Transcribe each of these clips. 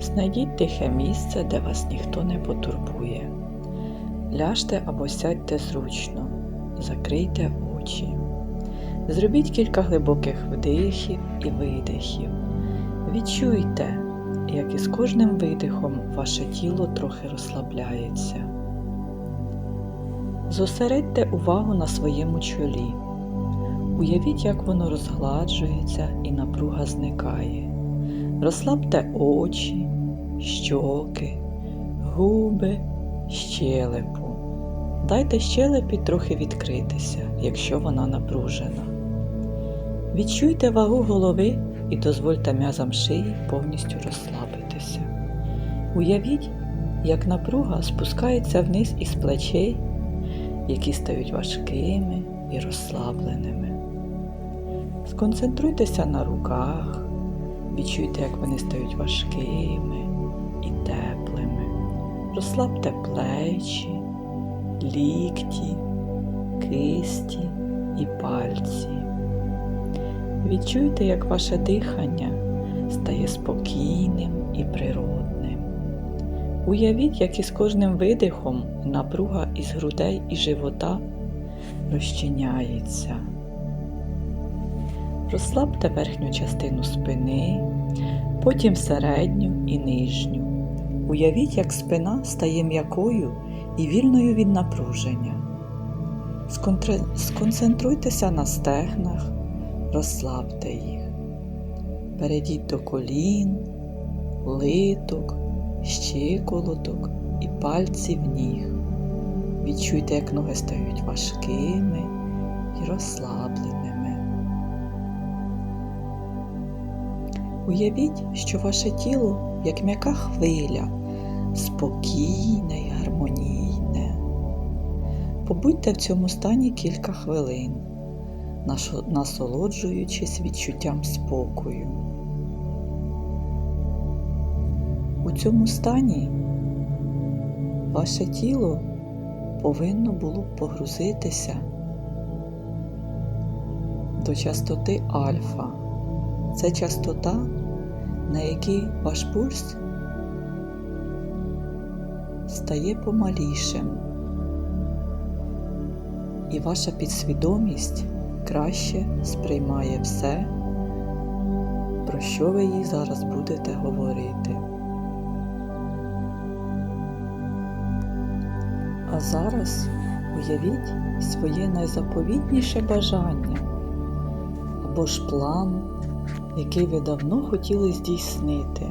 Знайдіть тихе місце, де вас ніхто не потурбує. Ляжте або сядьте зручно, закрийте очі. Зробіть кілька глибоких вдихів і видихів. Відчуйте, як із кожним видихом ваше тіло трохи розслабляється. Зосередьте увагу на своєму чолі. Уявіть, як воно розгладжується і напруга зникає. Розслабте очі, щоки, губи, щелепу. Дайте щелепі трохи відкритися, якщо вона напружена. Відчуйте вагу голови і дозвольте м'язам шиї повністю розслабитися. Уявіть, як напруга спускається вниз із плечей, які стають важкими і розслабленими. Сконцентруйтеся на руках, відчуйте, як вони стають важкими і теплими. Розслабте плечі, лікті, кисті і пальці. Відчуйте, як ваше дихання стає спокійним і природним. Уявіть, як із кожним видихом напруга із грудей і живота розчиняється. Розслабте верхню частину спини, потім середню і нижню. Уявіть, як спина стає м'якою і вільною від напруження. Сконцентруйтеся на стегнах, розслабте їх. Перейдіть до колін, литок, щиколоток і пальців ніг. Відчуйте, як ноги стають важкими і розслабленими. Уявіть, що ваше тіло як м'яка хвиля, спокійне і гармонійне. Побудьте в цьому стані кілька хвилин, насолоджуючись відчуттям спокою. У цьому стані ваше тіло повинно було б погрузитися до частоти альфа. Це частота, на якій ваш пульс стає помалішим, і ваша підсвідомість краще сприймає все, про що ви їй зараз будете говорити. А зараз уявіть своє найзаповітніше бажання або ж план, який ви давно хотіли здійснити.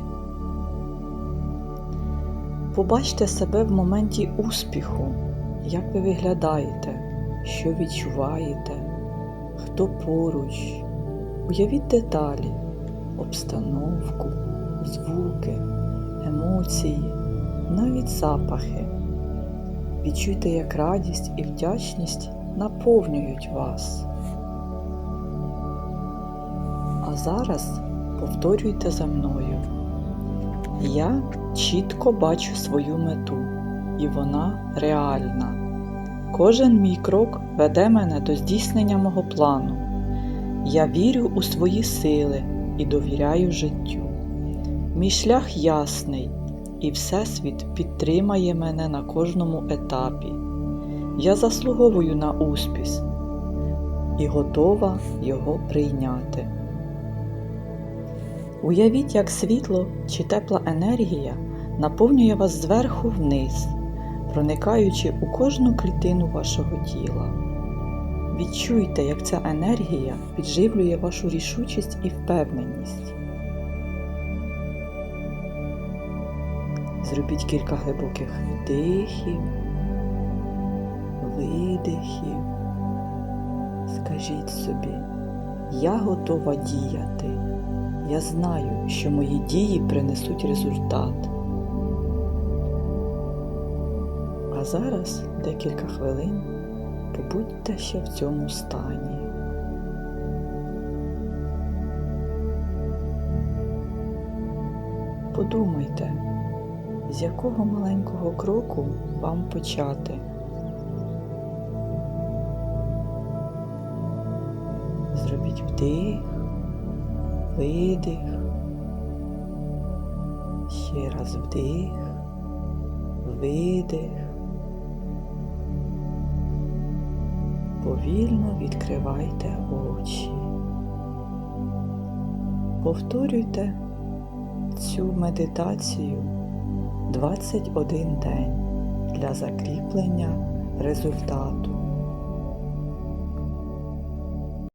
Побачте себе в моменті успіху, як ви виглядаєте, що відчуваєте, хто поруч. Уявіть деталі, обстановку, звуки, емоції, навіть запахи. Відчуйте, як радість і вдячність наповнюють вас. Зараз повторюйте за мною. Я чітко бачу свою мету, і вона реальна. Кожен мій крок веде мене до здійснення мого плану. Я вірю у свої сили і довіряю життю. Мій шлях ясний, і Всесвіт підтримає мене на кожному етапі. Я заслуговую на успіх і готова його прийняти. Уявіть, як світло чи тепла енергія наповнює вас зверху вниз, проникаючи у кожну клітину вашого тіла. Відчуйте, як ця енергія підживлює вашу рішучість і впевненість. Зробіть кілька глибоких вдихів, видихів. Скажіть собі, я готова діяти. Я знаю, що мої дії принесуть результат. А зараз декілька хвилин побудьте ще в цьому стані. Подумайте, з якого маленького кроку вам почати. Зробіть вдих, видих. Ще раз вдих, видих. Повільно відкривайте очі. Повторюйте цю медитацію 21 день для закріплення результату.